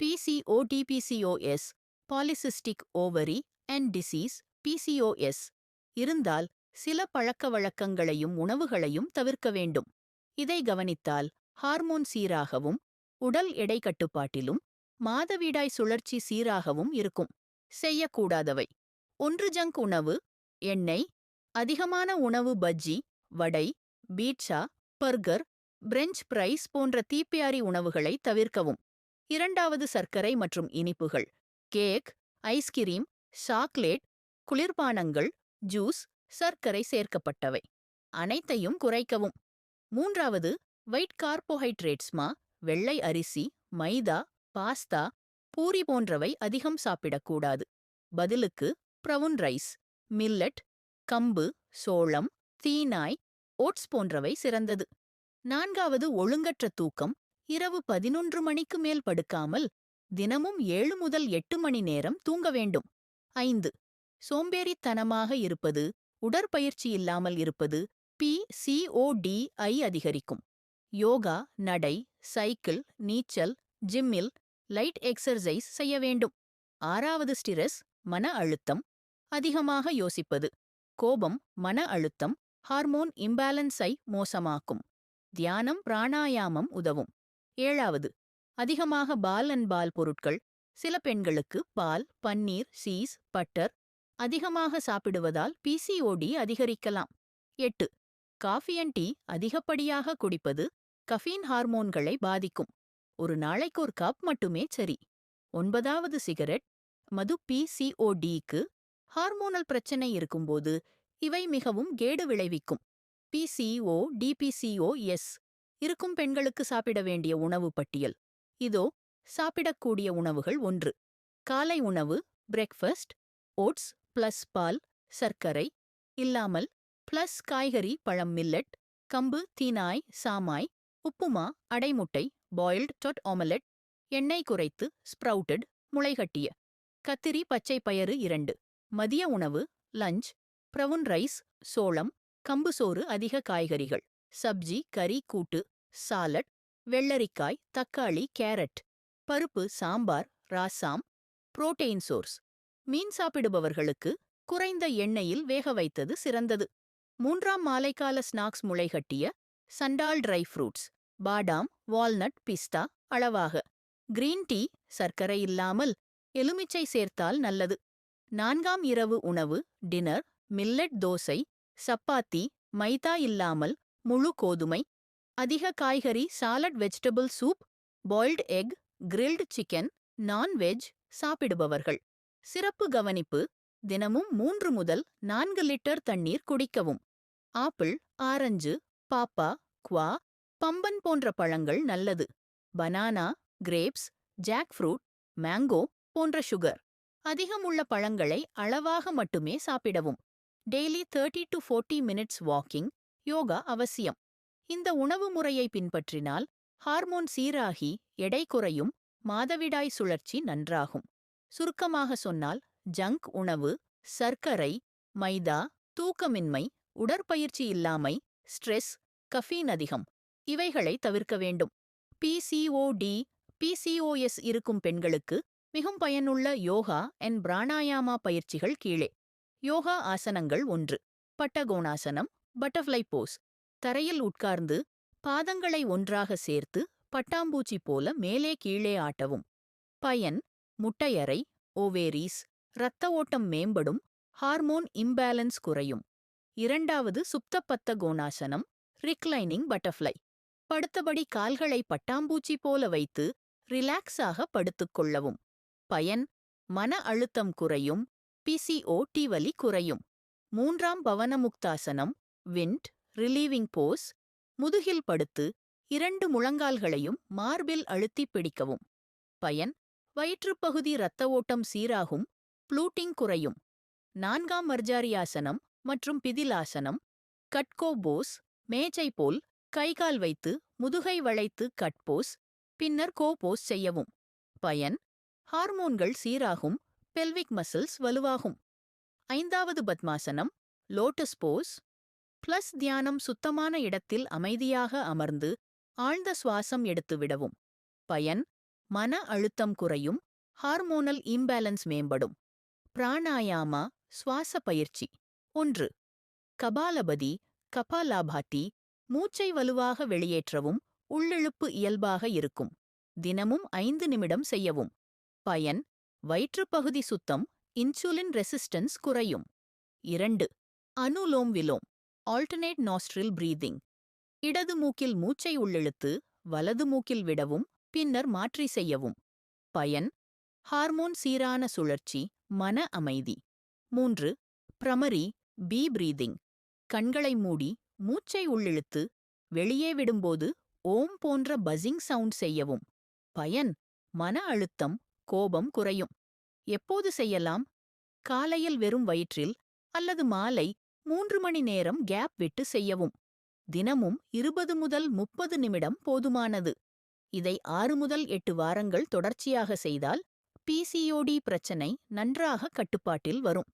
PCOD PCOS polycystic ovary and disease PCOS இருந்தால் சில பழக்க வழக்கங்களையும் உணவுகளையும் தவிர்க்க வேண்டும். இதை கவனித்தால் ஹார்மோன் சீராகவும் உடல் எடை கட்டுப்பாட்டிலும் மாதவிடாய் சுழற்சி சீராகவும் இருக்கும். செய்யக்கூடாதவை. ஒன்று ஜங்க் உணவு எண்ணெய் அதிகமான உணவு bajji vada pizza burger French fries போன்ற தீப்பியாரி உணவுகளை தவிர்க்கவும். இரண்டாவது சர்க்கரை மற்றும் இனிப்புகள். கேக் ஐஸ்கிரீம் சாக்லேட் குளிர்பானங்கள் ஜூஸ் சர்க்கரை சேர்க்கப்பட்டவை. அனைத்தையும் குறைக்கவும். மூன்றாவது வைட் கார்போஹைட்ரேட்ஸ்மா வெள்ளை அரிசி மைதா பாஸ்தா பூரி போன்றவை அதிகம் சாப்பிடக்கூடாது. பதிலுக்கு ப்ரவுன் ரைஸ் மில்லட் கம்பு சோளம் தீனாய் ஓட்ஸ் போன்றவை சிறந்தது. நான்காவது ஒழுங்கற்ற தூக்கம் இரவு பதினொன்று மணிக்கு மேல் படுக்காமல் தினமும் ஏழு முதல் எட்டு மணி நேரம் தூங்க வேண்டும். ஐந்து. சோம்பேறித்தனமாக இருப்பது உடற்பயிற்சி இல்லாமல் இருப்பது பி சிஓடி ஐ அதிகரிக்கும். யோகா நடை சைக்கிள் நீச்சல் ஜிம்மில் லைட் எக்ஸர்சைஸ் செய்ய வேண்டும். ஆறாவது ஸ்டிரஸ் மன அழுத்தம் அதிகமாக யோசிப்பது. கோபம் மன அழுத்தம் ஹார்மோன் இம்பேலன்ஸை மோசமாக்கும். தியானம் பிராணாயாமம் உதவும். ஏழாவது அதிகமாக பால் அண்ட் பால் பொருட்கள் சில பெண்களுக்கு பால் பன்னீர் சீஸ் பட்டர் அதிகமாக சாப்பிடுவதால் பிசிஓடி அதிகரிக்கலாம். எட்டு காஃபி அண்ட் டீ அதிகப்படியாக குடிப்பது கஃபீன் ஹார்மோன்களை பாதிக்கும். ஒரு நாளைக்கு ஒரு கப் மட்டுமே சரி. ஒன்பதாவது சிகரெட் மது பிசிஓடிக்கு ஹார்மோனல் பிரச்சனை இருக்கும்போது இவை மிகவும் கேடு விளைவிக்கும். பிசிஓ டிபிசிஓ எஸ் இருக்கும் பெண்களுக்கு சாப்பிட வேண்டிய உணவு பட்டியல். இதோ சாப்பிடக்கூடிய உணவுகள் ஒன்று. காலை உணவு பிரேக்ஃபாஸ்ட் ஓட்ஸ் பிளஸ் பால் சர்க்கரை இல்லாமல் பிளஸ் காய்கறி பழம் மில்லட் கம்பு தீனாய் சாமாய் உப்புமா அடைமுட்டை பாயில்டு டொட் ஆமலெட் எண்ணெய் குறைத்து ஸ்ப்ரவுட்டட் முளைகட்டிய. கத்திரி பச்சை பயறு இரண்டு. மதிய உணவு லஞ்ச் பிரவுன் ரைஸ் சோளம் கம்பு சோறு அதிக காய்கறிகள். சப்ஜி கறி கூட்டு சாலட் வெள்ளரிக்காய் தக்காளி கேரட் பருப்பு சாம்பார் ராசாம் புரோட்டெயின் சோர்ஸ். மீன் சாப்பிடுபவர்களுக்கு குறைந்த எண்ணெயில் வேக வைத்தது சிறந்தது. மூன்றாம் மாலைக்கால ஸ்நாக்ஸ் முளைகட்டிய சண்டால் ட்ரை ஃப்ரூட்ஸ் பாடாம் வால்நட் பிஸ்தா அளவாக. கிரீன் டீ சர்க்கரை இல்லாமல் எலுமிச்சை சேர்த்தால் நல்லது. நான்காம் இரவு உணவு டினர் மில்லட் தோசை சப்பாத்தி மைதா இல்லாமல் முழு கோதுமை அதிக காய்கறி salad vegetable soup boiled egg grilled chicken non veg சாப்பிடுபவர்கள். சிறப்பு கவனிப்பு தினமும் மூன்று முதல் நான்கு லிட்டர் தண்ணீர் குடிக்கவும். ஆப்பிள் ஆரஞ்சு பாப்பா குவா பம்பன் போன்ற பழங்கள் நல்லது. Banana grapes jackfruit mango போன்ற சுகர். அதிகமுள்ள பழங்களை அளவாக மட்டுமே சாப்பிடவும். Daily thirty to forty minutes walking yoga அவசியம். இந்த உணவு முறையை பின்பற்றினால் ஹார்மோன் சீராகி எடை குறையும் மாதவிடாய் சுழற்சி நன்றாகும். சுருக்கமாக சொன்னால் ஜங்க் உணவு சர்க்கரை மைதா தூக்கமின்மை உடற்பயிற்சி இல்லாமை ஸ்ட்ரெஸ் கஃபீன் அதிகம். இவைகளை தவிர்க்க வேண்டும். பிசிஓடி பிசிஓஎஸ் இருக்கும் பெண்களுக்கு மிகவும் பயனுள்ள யோகா அண்ட் பிராணாயாமா பயிற்சிகள் கீழே. யோகா ஆசனங்கள் ஒன்று. பட்டகோணாசனம் பட்டர்ஃப்ளை போஸ் தரையில் உட்கார்ந்து பாதங்களை ஒன்றாக சேர்த்து பட்டாம்பூச்சி போல மேலே கீழே ஆட்டவும். பயன் முட்டையறை ஓவேரீஸ் இரத்த ஓட்டம் மேம்படும் ஹார்மோன் இம்பேலன்ஸ் குறையும். இரண்டாவது சுப்தப்பத்த கோணாசனம் ரிக்ளைனிங் பட்டர்ஃப்ளை. படுத்தபடி கால்களை பட்டாம்பூச்சி போல வைத்து ரிலாக்ஸாக படுத்துக் கொள்ளவும். பயன் மன அழுத்தம் குறையும் பிசிஓ வலி குறையும். மூன்றாம் பவனமுக்தாசனம் விண்ட் ரிலீவிங் போஸ் முதுகில் படுத்து இரண்டு முழங்கால்களையும் மார்பில் அழுத்திப் பிடிக்கவும். பயன் வயிற்றுப்பகுதி இரத்த ஓட்டம் சீராகும் ப்ளூட்டிங் குறையும். நான்காம் மர்ஜாரியாசனம் மற்றும் பிதிலாசனம் கட்கோ போஸ் மேஜை போல் கைகால் வைத்து முதுகை வளைத்து கட்போஸ் பின்னர் கோபோஸ் செய்யவும். பயன் ஹார்மோன்கள் சீராகும் பெல்விக் மசில்ஸ் வலுவாகும். ஐந்தாவது பத்மாசனம் லோட்டஸ் போஸ் பிளஸ் தியானம் சுத்தமான இடத்தில் அமைதியாக அமர்ந்து ஆழ்ந்த சுவாசம் எடுத்து விடவும். பயன் மன அழுத்தம் குறையும் ஹார்மோனல் இம்பேலன்ஸ் மேம்படும். பிராணாயாமா சுவாச பயிற்சி. ஒன்று கபாலபதி கபாலாபாட்டி மூச்சை வலுவாக வெளியேற்றவும் உள்ளிழுப்பு இயல்பாக இருக்கும். தினமும் ஐந்து நிமிடம் செய்யவும். பயன் வயிற்றுப்பகுதி சுத்தம் இன்சுலின் ரெசிஸ்டன்ஸ் குறையும். இரண்டு Anulom Vilom. Alternate nostril breathing. இடது மூக்கில் மூச்சை உள்ளிழுத்து வலது மூக்கில் விடவும் பின்னர் மாற்றி செய்யவும். பயன் ஹார்மோன் சீரான சுழற்சி மன அமைதி. மூன்று பிரமரி பி பிரீதிங். கண்களை மூடி மூச்சை உள்ளிழுத்து வெளியே விடும்போது ஓம் போன்ற பசிங் சவுண்ட் செய்யவும். பயன் மன அழுத்தம் கோபம் குறையும். எப்போது செய்யலாம்? காலையில் வெறும் வயிற்றில் அல்லது மாலை மூன்று மணி நேரம் கேப் விட்டு செய்யவும். தினமும் இருபது முதல் முப்பது நிமிடம் போதுமானது. இதை ஆறு முதல் எட்டு வாரங்கள் தொடர்ச்சியாக செய்தால் பிசிஓடி பிரச்சனை நன்றாக கட்டுப்பாட்டில் வரும்.